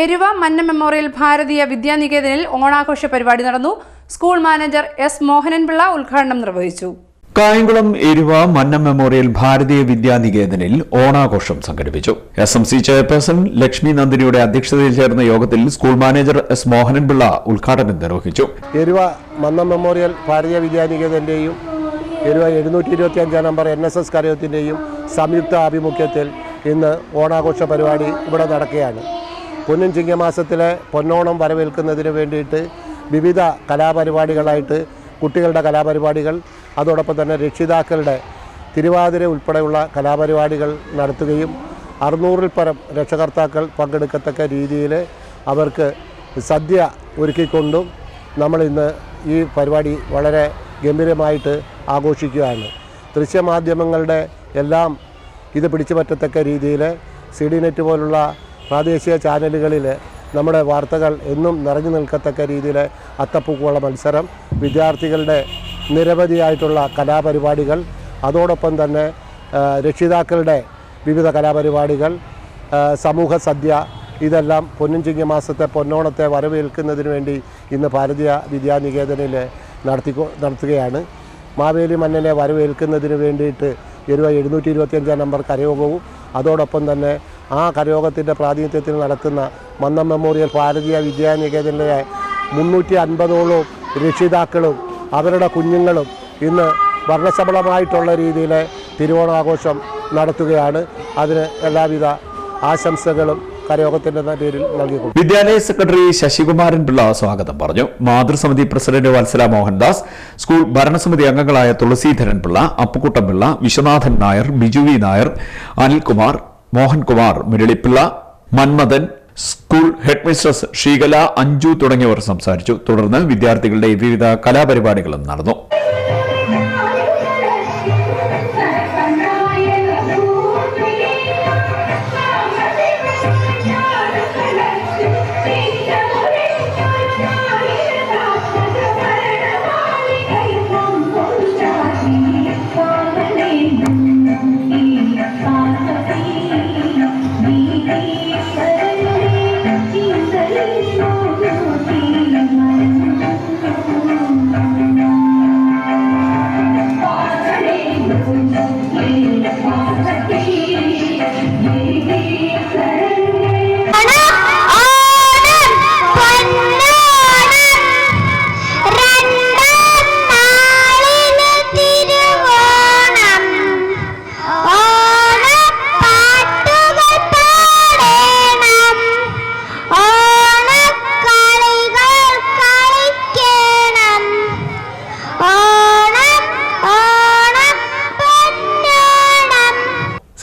എരുവ മന്ന മെമ്മോറിയൽ ഭാരതീയ വിദ്യാനികേതനിൽ ഓണാഘോഷ പരിപാടി നടന്നു. സ്കൂൾ മാനേജർ എസ് മോഹനൻപിള്ള ഉദ്ഘാടനം നിർവഹിച്ചു. കായംകുളം എരുവ മന്നം മെമ്മോറിയൽ ഭാരതീയ വിദ്യാനികേതനിൽ ഓണാഘോഷം സംഘടിപ്പിച്ചു. S M C chairperson Lakshmi നന്ദിനിയുടെ അധ്യക്ഷതയിൽ ചേർന്ന യോഗത്തിൽ സ്കൂൾ മാനേജർ എസ് മോഹനൻപിള്ള ഉദ്ഘാടനം നിർവഹിച്ചു. എരുവ മന്നം മെമ്മോറിയൽ ഭാരതീയ വിദ്യാനികേതന്റെയും എരുവ എഴുന്നൂറ്റി ഇരുപത്തി അഞ്ചാം നമ്പർ എൻ എസ് എസ് കരയോത്തിന്റെയും സംയുക്ത ആഭിമുഖ്യത്തിൽ ഇന്ന് ഓണാഘോഷ പരിപാടി ഇവിടെ നടക്കുകയാണ്. പൊന്നും ചിങ്ങമാസത്തിലെ പൊന്നോണം വരവേൽക്കുന്നതിന് വേണ്ടിയിട്ട് വിവിധ കലാപരിപാടികളായിട്ട് കുട്ടികളുടെ കലാപരിപാടികൾ അതോടൊപ്പം തന്നെ രക്ഷിതാക്കളുടെ തിരുവാതിര ഉൾപ്പെടെയുള്ള കലാപരിപാടികൾ നടത്തുകയും അറുന്നൂറിൽ പരം രക്ഷകർത്താക്കൾ പങ്കെടുക്കത്തക്ക രീതിയിൽ അവർക്ക് സദ്യ ഒരുക്കിക്കൊണ്ടും നമ്മൾ ഇന്ന് ഈ പരിപാടി വളരെ ഗംഭീരമായിട്ട് ആഘോഷിക്കുകയാണ്. ദൃശ്യമാധ്യമങ്ങളുടെ എല്ലാം ഇത് പിടിച്ചു പറ്റത്തക്ക രീതിയിൽ സി ഡി നെറ്റ് പോലുള്ള പ്രാദേശിക ചാനലുകളിൽ നമ്മുടെ വാർത്തകൾ എന്നും നിറഞ്ഞു നിൽക്കത്തക്ക രീതിയിൽ അത്തപ്പൂക്കുള്ള മത്സരം വിദ്യാർത്ഥികളുടെ നിരവധിയായിട്ടുള്ള കലാപരിപാടികൾ അതോടൊപ്പം തന്നെ രക്ഷിതാക്കളുടെ വിവിധ കലാപരിപാടികൾ സമൂഹ സദ്യ ഇതെല്ലാം പൊന്നുംചിങ്ങ മാസത്തെ പൊന്നോണത്തെ വരവേൽക്കുന്നതിന് വേണ്ടി ഇന്ന് ഭാരതീയ വിദ്യാനികേതനിൽ നടത്തി നടത്തുകയാണ്. മാവേലി മന്നനെ വരവേൽക്കുന്നതിന് വേണ്ടിയിട്ട് എരുവ എഴുന്നൂറ്റി ഇരുപത്തിയഞ്ചാം നമ്പർ കരയോഗവും അതോടൊപ്പം തന്നെ ആ കരയോഗത്തിന്റെ പ്രാതിനിധ്യത്തിൽ നടത്തുന്ന മന്നം മെമ്മോറിയൽ ഭാരതീയ വിദ്യാനികേതനിലെ മുന്നൂറ്റി അൻപതോളം രക്ഷിതാക്കളും അവരുടെ കുഞ്ഞുങ്ങളും ഇന്ന് വർണശബളമായിട്ടുള്ള രീതിയിൽ തിരുവോണാഘോഷം നടത്തുകയാണ്. അതിന് എല്ലാവിധ ആശംസകളും കരയോഗത്തിന്റെ പേരിൽ നൽകിക്കൊടുക്കും വിദ്യാലയ സെക്രട്ടറി ശശികുമാരൻ പിള്ള സ്വാഗതം പറഞ്ഞു. മാതൃസമിതി പ്രസിഡന്റ് വത്സല മോഹൻദാസ് സ്കൂൾ ഭരണസമിതി അംഗങ്ങളായ Thulasidharan Pillai Appukuttan Pillai Viswanathan Nair Biju Nair Anilkumar Mohankumar Muralipillai Manmathan school head mistress Sheekala Anju തുടങ്ങിയവർ സംസാരിച്ചു. തുടർന്ന് വിദ്യാർത്ഥികളുടെ വിവിധ കലാപരിപാടികളും നടന്നു.